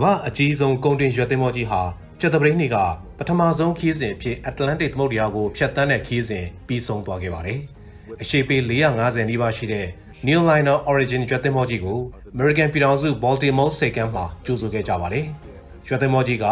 မ္ဘာအကြီးဆုံးကုန်တင်ရွက်သင်္ဘောကြီးဟာကျက်သပရိန်းတွေကပထမဆုံးခီးစဉ်အဖြစ်အတ္တလန်တစ်သမုဒ္ဒရာကိုဖြတ်တန်းတဲ့ခီးစဉ်ပြီးဆုံးသွားခဲ့ပါတယ်။အရှိပေ450နီးပါးရှိတဲ့ New Liner Origin ရွက်သင်္ဘောကြီးကို American ပြည်ထောင်စု Baltimore ဆိပ်ကမ်းမှာကျိုးဆိုခဲ့ကြပါတယ်။ရွက်သင်္ဘောကြီးက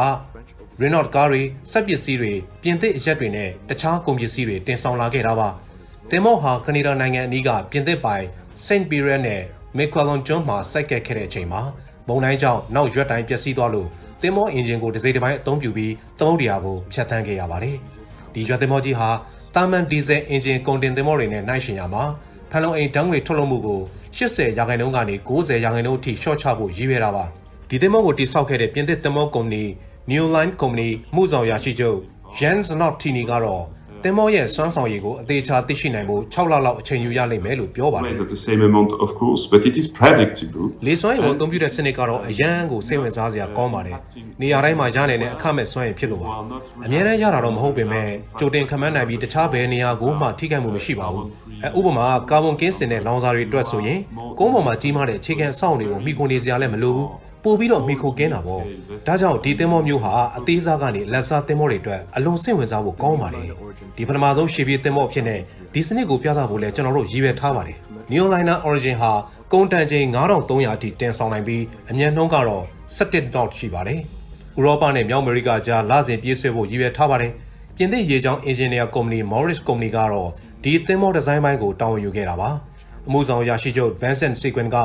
Renault ကားတွေစက်ပစ္စည်းတွေပြင်သစ်အရက်တွေနဲ့တခြားကုန်ပစ္စည်းတွေတင်ဆောင်လာခဲ့တာပါ။တင်မော့ဟာကနေဒါနိုင်ငံအနီးကပြင်သစ်ပိုင် Saint Pierre နဲ့ Miquelon ကျွန်းမှာစိုက်ကက်ခဲ့တဲ့အချိန်မှာ မုန်တိုင်းကြောင့်နောက်ရွက်တိုင်းပျက်စီးသွားလို့တင်မော့အင်ဂျင်ကိုတစ်စိတ်တစ်ပိုင်းအသုံးပြုပြီးသမုဒ္ဒရာကိုဖျက်ဆီးခဲ့ရပါတယ်။ဒီရွက်တင်မော့ကြီးဟာတာမန်ဒီဇယ်အင်ဂျင်ကုန်တင်တင်မော့တွေနဲ့နှိုင်းယှဉ်ရမှာဖန်လုံအိမ်ဓာတ်ငွေထုတ်လွှတ်မှုကို80ရာခိုင်နှုန်းကနေ90ရာခိုင်နှုန်းအထိရှော့ချဖို့ရည်ရွယ်တာပါ။ဒီတင်မော့ကိုတိစောက်ခဲ့တဲ့ပြင်သစ်တင်မော့ကုမ္ပဏီ New Line Company မှုဆောင်ရာရှိချုပ် Jan Znot-Tini ကတော့ တင်မော့ရဲ့စွမ်းဆောင်ရည်ကိုအသေးချာသိရှိနိုင်ဖို့6လလောက်အချိန်ယူရလိမ့်မယ်လို့ပြောပါတယ် It's at the same amount, of course, but it is predictable. ။လေစွမ်းရည်ကိုအသုံးပြုတဲ့စနစ်ကတော့အရန်ကိုစိတ်ဝင်စားစရာကောင်းပါတယ်။နေရာတိုင်းမှာရနိုင်တဲ့အခမဲ့စွမ်းရည်ဖြစ်လို့ပါ။အများတန်းရတာတော့မဟုတ်ပေမဲ့ကြိုတင်ခန့်မှန်းနိုင်ပြီးတခြားဘယ်နေရာကိုမှထိခိုက်မှုမရှိပါဘူး။အဲဥပမာကာဗွန်ကင်းစင်တဲ့လောင်စာတွေအတွက်ဆိုရင်ကုန်းပေါ်မှာကြီးမားတဲ့အခြေခံအဆောက်အအုံတွေကိုမိခိုနေစရာလည်းမလိုဘူး။ ပို့ပြီးတော့မိခိုကင်းတာပေါ့။ဒါကြောင့်ဒီသင်္ဘောမျိုးဟာအသေးစားကနေလက်စားသင်္ဘောတွေအတွက်အလွန်စိတ်ဝင်စားဖို့ကောင်းပါတယ်။ဒီပထမဆုံးရှေ့ပြေးသင်္ဘောအဖြစ်နဲ့ဒီစနစ်ကိုပြသဖို့လဲကျွန်တော်တို့ရည်ရွယ်ထားပါတယ်။ Neoliner Origin ဟာကုန်တန်ချိန်9300အထိတင်ဆောင်နိုင်ပြီးအမြန်နှုန်းကတော့17 knot ရှိပါတယ်။ဥရောပနဲ့မြောက်အမေရိကကြားလစဉ်ပြေးဆွဲဖို့ရည်ရွယ်ထားပါတယ်။ပြင်သစ်ရေကြောင်းအင်ဂျင်နီယာကုမ္ပဏီ Morris Company ကတော့ဒီသင်္ဘောဒီဇိုင်းပိုင်းကိုတာဝန်ယူခဲ့တာပါ။အမှုဆောင်ရရှိချုပ် Vincent Sequin က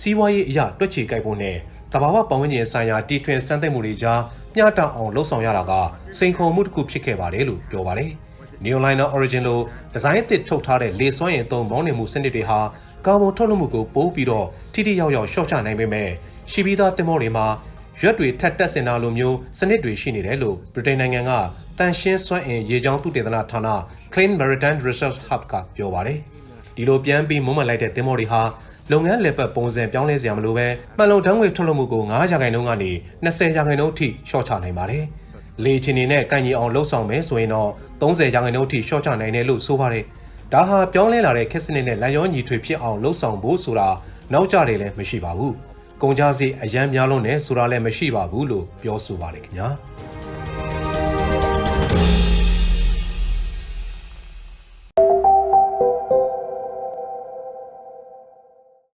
စီးပွားရေးအရာတွက်ချေကိုက်ဖို့နဲ့ တဘာဝပတ်ဝန်းကျင်ဆိုင်ရာတီထွင်စမ်းသပ်မှုတွေကြားမျှတအောင်လှုပ်ဆောင်ရတာကစိန်ခေါ်မှုတစ်ခုဖြစ်ခဲ့ပါတယ်လို့ပြောပါတယ်။ Neoliner Origin လိုဒီဇိုင်းအသစ်ထုတ်ထားတဲ့လေစွမ်းရည်သုံးမောင်းနှင်မှုစနစ်တွေဟာကာဗွန်ထုတ်လွှတ်မှုကိုပိုးပြီးတော့ထိထိရောက်ရောက်ရှော့ချနိုင်ပေမဲ့ရှိပြီးသားသင်္ဘောတွေမှာရွက်တွေထပ်တက်စင်တာလိုမျိုးစနစ်တွေရှိနေတယ်လို့ဗြိတိန်နိုင်ငံကတန်ရှင်းစွမ်းအင်ရေကြောင်းသုတေသနဌာန Clean Maritime Research Hub ကပြောပါတယ်။ဒီလိုပြန်ပြီးမုံမှန်လိုက်တဲ့သင်္ဘောတွေဟာ လုပ်ငန်းလည်ပတ်ပုံစံပြောင်းလဲစရာမလိုပဲမှန်လုံဓာတ်ငွေထုတ်လုပ်မှုကို9ရာခိုင်နှုန်းကနေ20ရာခိုင်နှုန်းထိလျှော့ချနိုင်ပါတယ်။လေချင်နေနဲ့ကန့်ညီအောင်လှုပ်ဆောင်မယ်ဆိုရင်တော့30ရာခိုင်နှုန်းထိလျှော့ချနိုင်တယ်လို့ဆိုပါတယ်။ဒါဟာပြောင်းလဲလာတဲ့ခက်စနစ်နဲ့လမ်းရောညီထွေဖြစ်အောင်လှုပ်ဆောင်ဖို့ဆိုတာနောက်ကျတယ်လည်းမရှိပါဘူး။ကုန်ကြစည်အရန်များလုံးနဲ့ဆိုတာလည်းမရှိပါဘူးလို့ပြောဆိုပါတယ်ခင်ဗျာ။